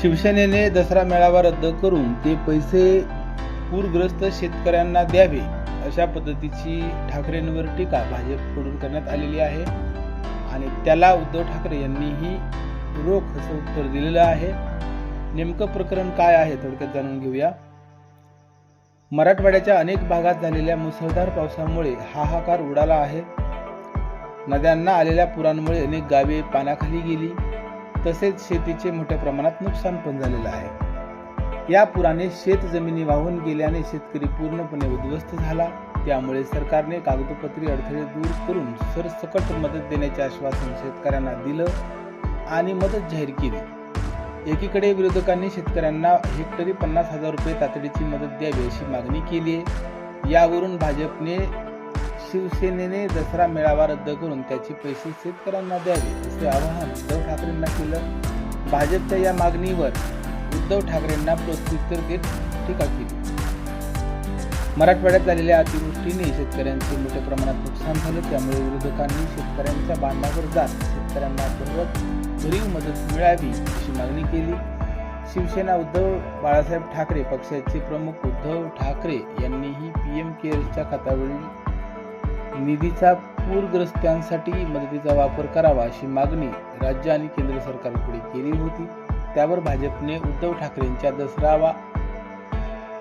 शिवसेनेने दसरा मेळावा रद्द करून ते पैसे पूरग्रस्त शेतकऱ्यांना द्यावे अशा पद्धतीची ठाकरेंवर टीका भाजपकडून करण्यात आलेली आहे. आणि त्याला उद्धव ठाकरे यांनीही रोख असं उत्तर दिलेलं आहे. नेमकं प्रकरण काय आहे थोडक्यात जाणून घेऊया. मराठवाड्याच्या अनेक भागात झालेल्या मुसळधार पावसामुळे हाहाकार उडाला आहे. नद्यांना आलेल्या पुरांमुळे अनेक गावे पाण्याखाली गेली. तसेच शेतीचे मोठ्या प्रमाणात नुकसान पण झालेलं आहे. या पुराने शेत जमिनी वाहून गेल्याने शेतकरी पूर्णपणे उद्ध्वस्त झाला. त्यामुळे सरकारने कागदोपत्री अडथळे दूर करून सरसकट मदत देण्याचे आश्वासन शेतकऱ्यांना दिलं आणि मदत जाहीर केली. एकीकडे विरोधकांनी शेतकऱ्यांना हेक्टरी पन्नास हजार रुपये तातडीची मदत द्यावी अशी मागणी केली आहे. यावरून भाजपने शिवसेनेने दसरा मेळावा रद्द करून त्याचे पैसे शेतकऱ्यांना द्यावे असे आवाहन उद्धव ठाकरेंना केलं. भाजपच्या या मागणीवर उद्धव ठाकरेंना प्रत्युत्तर देत टीका केली. मराठवाड्यात झालेल्या अतिवृष्टीने शेतकऱ्यांचे मोठ्या प्रमाणात नुकसान झालं. त्यामुळे विरोधकांनी शेतकऱ्यांच्या बांधावर जात शेतकऱ्यांना सर्वात भरीव मदत मिळावी अशी मागणी केली. शिवसेना उद्धव बाळासाहेब ठाकरे पक्षाचे प्रमुख उद्धव ठाकरे यांनीही पी एम केअर्सच्या खात्यावरील निधीचा पूरग्रस्तांसाठी मदतीचा वापर करावा अशी मागणी राज्य आणि केंद्र सरकारकडे केली होती. त्यावर भाजपने उद्धव ठाकरेंच्या दसरा वा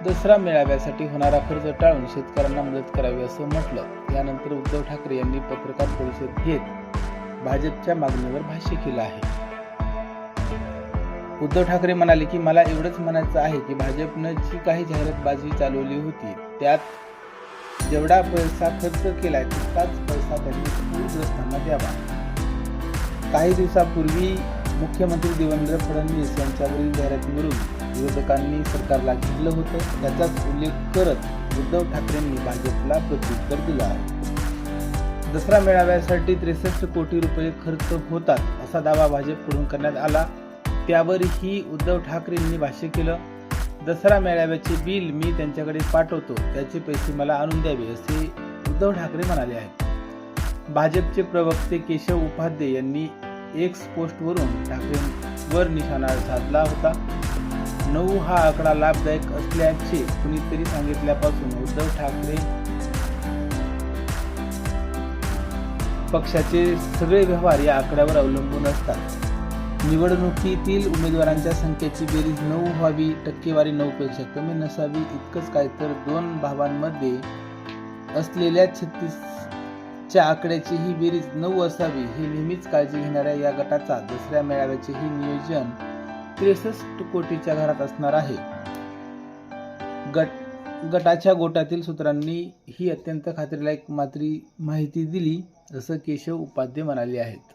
दसरा मेळाव्यासाठी होणारा खर्च टाळून शेतकऱ्यांना मदत करावी असं म्हटलं. यानंतर उद्धव ठाकरे यांनी पत्रकार परिषद घेत भाजपच्या मागणीवर भाष्य केलं आहे. उद्धव ठाकरे म्हणाले की मला एवढंच म्हणायचं आहे की भाजपनं जी काही जाहिरातबाजी चालवली होती त्यात जेवढा पैसा खर्च केलाय तितकाच पैसा त्यांनी पूरग्रस्तांना द्यावा. काही दिवसापूर्वी मुख्यमंत्री देवेंद्र फडणवीस यांच्यावरील जाहिरातीवरून विरोधकांनी सरकारला घेतलं होतं. त्याचाच उल्लेख करत उद्धव ठाकरेंनी भाजपला प्रत्युत्तर दिलं आहे. दसरा मेळाव्यासाठी त्रेसष्ट कोटी रुपये खर्च होतात असा दावा भाजपकडून करण्यात आला. त्यावरही उद्धव ठाकरेंनी भाष्य केलं. दसरा मेळाव्याचे बिल मी त्यांच्याकडे पाठवतो. त्याचे पैसे मला आणून द्यावे असे उद्धव ठाकरे म्हणाले आहेत. भाजपचे प्रवक्ते केशव उपाध्ये यांनी एक्स पोस्टवरून ठाकरेंवर निशाणा साधला होता. नऊ हा आकडा लाभदायक असल्याचे कुणीतरी सांगितल्यापासून उद्धव ठाकरे पक्षाचे सगळे व्यवहार या आकड्यावर अवलंबून असतात. निवडणुकीतील उमेदवारांच्या संख्येची बेरीज नऊ व्हावी टक्केवारी नऊपेक्षा कमी नसावी इतकंच काय तर दोन भावांमध्ये असलेल्या छत्तीसच्या आकड्याची ही बेरीज नऊ असावी हे नेहमीच काळजी घेणाऱ्या या गटाचा दुसऱ्या मेळाव्याचेही नियोजन त्रेसष्ट कोटीच्या घरात असणार आहे. गट गटाच्या गोटातील सूत्रांनी ही अत्यंत खात्रीलायक मात्री माहिती दिली असं केशव उपाध्ये म्हणाले आहेत.